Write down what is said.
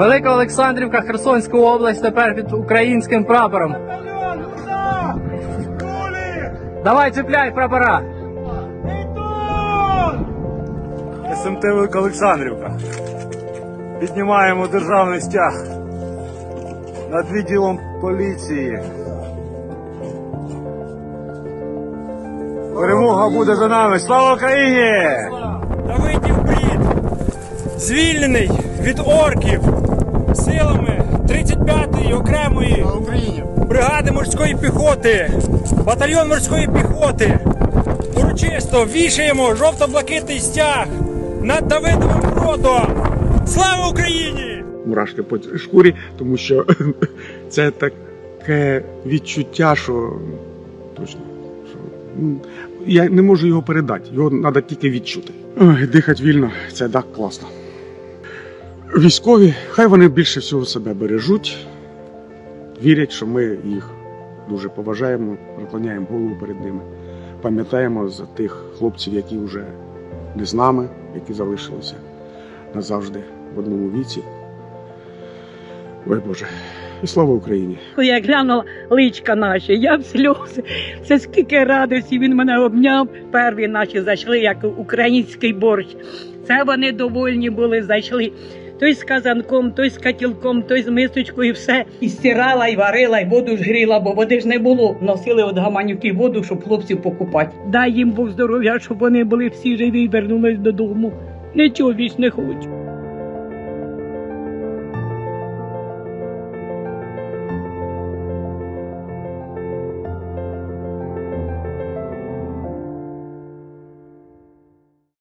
Велика Олександрівка, Херсонська область тепер під українським прапором. Давай чіпляй прапора. СМТ Велика Олександрівка. Піднімаємо державний стяг над відділом поліції. Перемога буде за нами. Слава Україні! Давидів брід, звільнений від орків силами 35-ї окремої бригади морської піхоти, батальйон морської піхоти. Урочисто вішаємо жовто-блакитний стяг над Давидовим бродом. Слава Україні! мурашки по шкурі, тому що це таке відчуття, що точно. Що, я не можу його передати, його треба тільки відчути. Ой, дихати вільно, це так класно. Військові, хай вони більше всього себе бережуть, вірять, що ми їх дуже поважаємо, преклоняємо голову перед ними. Пам'ятаємо за тих хлопців, які вже не з нами, які залишилися назавжди в одному віці. Ой Боже, і слава Україні! Як глянула личка наші, я в сльози. Це скільки радості він мене обняв. Перві наші зайшли, як український борщ. Це вони довольні були, зайшли. Той з казанком, той з котілком, той з мисочкою, все. І стирала, і варила, і воду ж гріла, бо води ж не було. Носили от гаманюки воду, щоб хлопців покупати. Дай їм Бог здоров'я, щоб вони були всі живі і вернулись додому. Нічого більш не хочу.